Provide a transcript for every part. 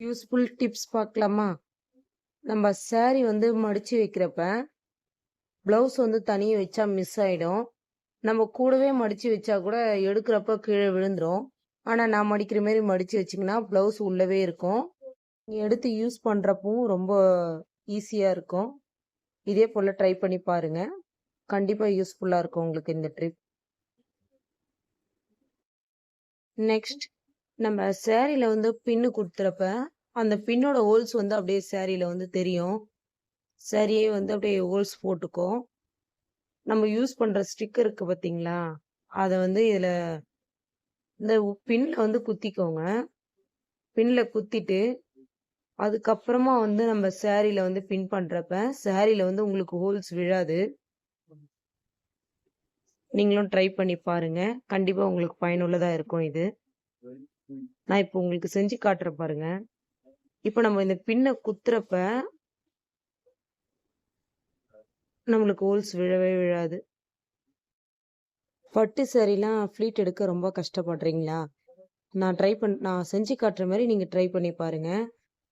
Useful tips பார்க்கலாமா? நம்ம சேரீ வந்து மடித்து வைக்கிறப்ப ப்ளவுஸ் வந்து தனியாக வச்சா மிஸ் ஆகிடும் நம்ம கூடவே மடித்து வச்சா கூட எடுக்கிறப்ப கீழே விழுந்துடும் ஆனால் நான் மடிக்கிற மாரி மடித்து வச்சிங்கன்னா ப்ளவுஸ் உள்ளவே இருக்கும். நீங்கள் எடுத்து யூஸ் பண்ணுறப்பவும் ரொம்ப ஈஸியாக இருக்கும். இதே போல் ட்ரை பண்ணி பாருங்க. கண்டிப்பாக யூஸ்ஃபுல்லாக இருக்கும் உங்களுக்கு இந்த ட்ரிப் நெக்ஸ்ட் நம்ம சேரீல வந்து பின்னு கொடுத்துறப்ப அந்த பின்னோட ஹோல்ஸ் வந்து அப்படியே சேரீல வந்து தெரியும். சேரீயே வந்து அப்படியே ஹோல்ஸ் போட்டுக்கும் நம்ம யூஸ் பண்ணுற ஸ்டிக்கர் இருக்கு பார்த்தீங்களா அதை வந்து இதில் இந்த பின்ல வந்து குத்திக்கோங்க. பின்ல குத்திட்டு அதுக்கப்புறமா வந்து நம்ம சேரீல வந்து பின் பண்ணுறப்ப சேரீல வந்து உங்களுக்கு ஹோல்ஸ் விழாது. நீங்களும் ட்ரை பண்ணி பாருங்க. கண்டிப்பாக உங்களுக்கு பயனுள்ளதாக இருக்கும் இது. நான் இப்போ உங்களுக்கு செஞ்சு காட்டுறேன் பாருங்க. இப்போ நம்ம இந்த பின்னை குத்துறப்ப நம்மளுக்கு ஹோல்ஸ் விழவே விழாது. பட்டு சரிலாம் ஃப்ளீட் எடுக்க ரொம்ப கஷ்டப்படுறீங்களா? நான் ட்ரை பண் நான் செஞ்சு காட்டுற மாதிரி நீங்கள் ட்ரை பண்ணி பாருங்க.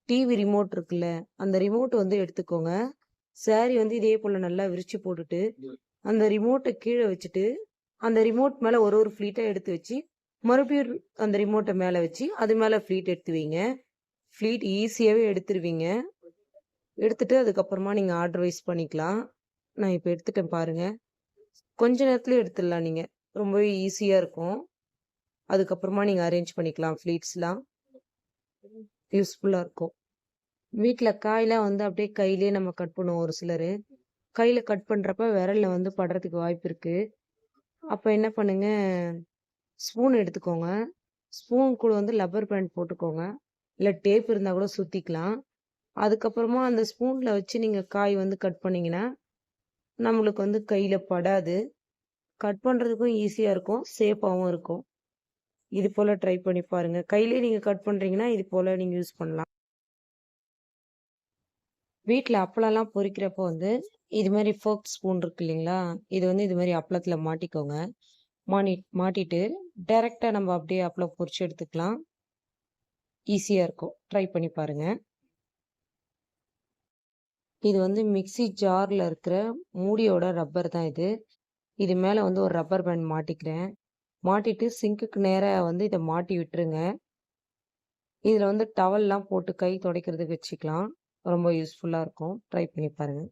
டிவி ரிமோட் இருக்குல்ல அந்த ரிமோட் வந்து எடுத்துக்கோங்க. சாரி வந்து இதே போல் நல்லா விரிச்சு போட்டுட்டு அந்த ரிமோட்டை கீழே வச்சுட்டு அந்த ரிமோட் மேலே ஒரு ஒரு ஃப்ளீட்டாக எடுத்து வச்சு மறுபடியும் அந்த ரிமோட்டை மேலே வச்சு அது மேலே ஃப்ளீட் எடுத்து வைங்க ஃப்ளீட் ஈஸியாகவே எடுத்துருவீங்க. எடுத்துட்டு அதுக்கப்புறமா நீங்கள் ஆர்டர் வைஸ் பண்ணிக்கலாம். நான் இப்போ எடுத்துட்டேன் பாருங்கள் கொஞ்ச நேரத்துலேயே எடுத்துடலாம் நீங்கள் ரொம்பவே ஈஸியாக இருக்கும். அதுக்கப்புறமா நீங்கள் அரேஞ்ச் பண்ணிக்கலாம். ஃப்ளீட்ஸ்லாம் யூஸ்ஃபுல்லாக இருக்கும். வீட்டில் காயெலாம் வந்து அப்படியே கையிலே நம்ம கட் பண்ணுவோம் ஒரு சிலர். கையில் கட் பண்ணுறப்ப விரலில் வந்து படுறதுக்கு வாய்ப்பு இருக்குது அப்போ என்ன பண்ணுங்கள் ஸ்பூன் எடுத்துக்கோங்க. ஸ்பூன் கூட வந்து லப்பர் பேண்ட் போட்டுக்கோங்க. இல்லை டேப் இருந்தால் கூட சுற்றிக்கலாம் அதுக்கப்புறமா அந்த ஸ்பூனில் வச்சு நீங்கள் காய் வந்து கட் பண்ணிங்கன்னா நம்மளுக்கு வந்து கையில் படாது. கட் பண்ணுறதுக்கும் ஈஸியாக இருக்கும். சேஃபாகவும் இருக்கும். இது போல் ட்ரை பண்ணி பாருங்கள் கையிலே நீங்கள் கட் பண்ணுறீங்கன்னா இது போல் நீங்கள் யூஸ் பண்ணலாம். வீட்டில் அப்பளம்லாம் பொறிக்கிறப்போ வந்து இது மாதிரி ஃபோக் ஸ்பூன் இருக்கு இல்லைங்களா? இது வந்து இது மாதிரி அப்பளத்தில் மாட்டிக்கோங்க. மாட்டி மாட்டிட்டு டைரெக்டாக நம்ம அப்படியே அப்பளம் பொறிச்சு எடுத்துக்கலாம். ஈஸியாக இருக்கும். ட்ரை பண்ணி பாருங்கள் இது வந்து மிக்சி ஜாரில் இருக்கிற மூடியோட ரப்பர் தான் இது. இது மேலே வந்து ஒரு ரப்பர் பேண்ட் மாட்டிக்கிறேன். மாட்டிட்டு சிங்க்குக்கு நேராக வந்து இதை மாட்டி விட்டுருங்க. இதில் வந்து டவல்லாம் போட்டு கை துடைக்கிறதுக்கு வச்சுக்கலாம். ரொம்ப யூஸ்ஃபுல்லாக இருக்கும். ட்ரை பண்ணி பாருங்கள்